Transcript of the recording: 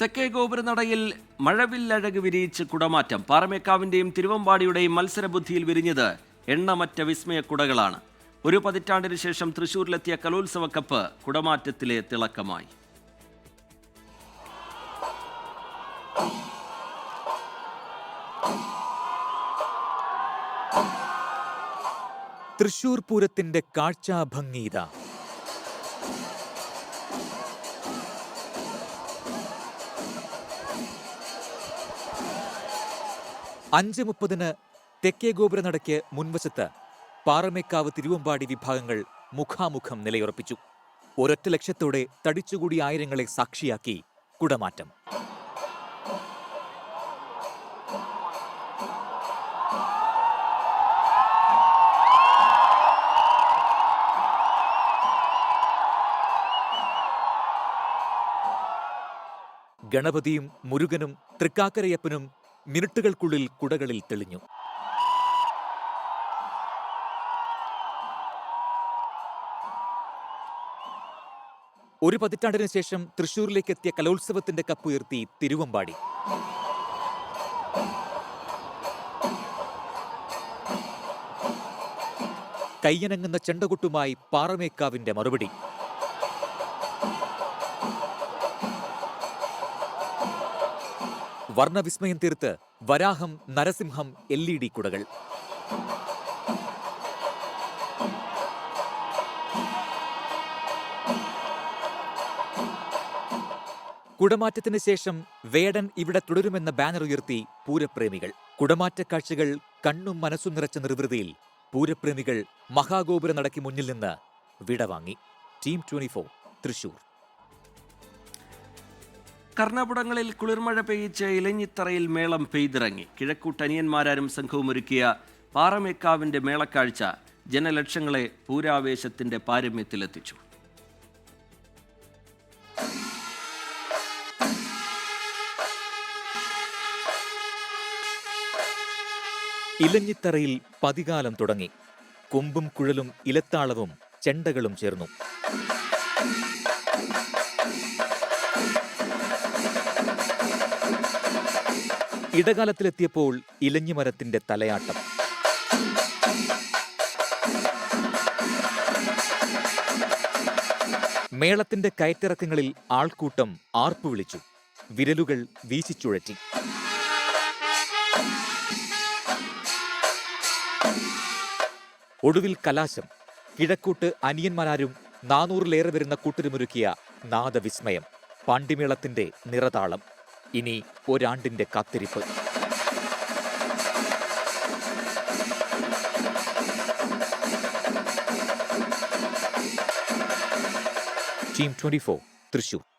തെക്കേ ഗോപുരനടയിൽ മഴവില്ലഴക് വിരിയിച്ച് കുടമാറ്റം. പാറമേക്കാവിന്റെയും തിരുവമ്പാടിയുടെയും മത്സരബുദ്ധിയിൽ വിരിഞ്ഞത് എണ്ണമറ്റ വിസ്മയ കുടകളാണ് ഒരു പതിറ്റാണ്ടിന് ശേഷം തൃശൂരിലെത്തിയ കലോത്സവ കപ്പ് കുടമാറ്റത്തിലെ തിളക്കമായി. തൃശൂർ പൂരത്തിന്റെ കാഴ്ചാഭംഗീത അഞ്ച് മുപ്പതിന് തെക്കേ ഗോപുര ഗോപുരനടയ്ക്ക് മുൻവശത്ത് പാറമേക്കാവ് തിരുവമ്പാടി വിഭാഗങ്ങൾ മുഖാമുഖം നിലയുറപ്പിച്ചു. ഒരൊറ്റ ലക്ഷ്യത്തോടെ തടിച്ചുകൂടി ആയിരങ്ങളെ സാക്ഷിയാക്കി കുടമാറ്റം. ഗണപതിയും മുരുകനും തൃക്കാക്കരയപ്പനും മിനിറ്റുകൾക്കുള്ളിൽ കുടകളിൽ തെളിഞ്ഞു. ഒരു പതിറ്റാണ്ടിന് ശേഷം തൃശൂരിലേക്ക് എത്തിയ കലോത്സവത്തിന്റെ കപ്പുയർത്തി തിരുവമ്പാടി. കയ്യനങ്ങുന്ന ചെണ്ടകൊട്ടുമായി പാറമേക്കാവിന്റെ മറുപടി. വർണവിസ്മയം തീർത്ത് വരാഹം നരസിംഹം എൽ ഇ ഡി കുടകൾ. കുടമാറ്റത്തിന് ശേഷം വേടൻ ഇവിടെ തുടരുമെന്ന ബാനർ ഉയർത്തി പൂരപ്രേമികൾ. കുടമാറ്റ കാഴ്ചകൾ കണ്ണും മനസ്സും നിറച്ച നിർവൃതിയിൽ പൂരപ്രേമികൾ മഹാഗോപുരം നടക്കി മുന്നിൽ നിന്ന് വിടവാങ്ങി. Team twenty Thrissur. കർണപുടങ്ങളിൽ കുളിർമഴ പെയ്യിച്ച് ഇലഞ്ഞിത്തറയിൽ മേളം പെയ്തിറങ്ങി. കിഴക്കൂട്ടനിയന്മാരാരും സംഘവും ഒരുക്കിയ പാറമേക്കാവിന്റെ മേളക്കാഴ്ച ജനലക്ഷങ്ങളെ പൂരാവേശത്തിന്റെ പാരമ്യത്തിലെത്തിച്ചു. ഇലഞ്ഞിത്തറയിൽ പതികാലം തുടങ്ങി. കൊമ്പും കുഴലും ഇലത്താളവും ചെണ്ടകളും ചേർന്നു. ഇടകാലത്തിലെത്തിയപ്പോൾ ഇലഞ്ഞിമരത്തിന്റെ തലയാട്ടം. മേളത്തിന്റെ കയറ്റിറക്കങ്ങളിൽ ആൾക്കൂട്ടം ആർപ്പു വിളിച്ചു. വിരലുകൾ വീശിച്ചുഴറ്റി. ഒടുവിൽ കലാശം. കിഴക്കൂട്ട് അനിയന്മാരാരും നാനൂറിലേറെ വരുന്ന കൂട്ടരുമൊരുക്കിയ നാദവിസ്മയം. പാണ്ടിമേളത്തിന്റെ നിറതാളം. ഇനി ഒരാണ്ടിന്റെ കാത്തിരിപ്പ്. Team twenty Thrissur.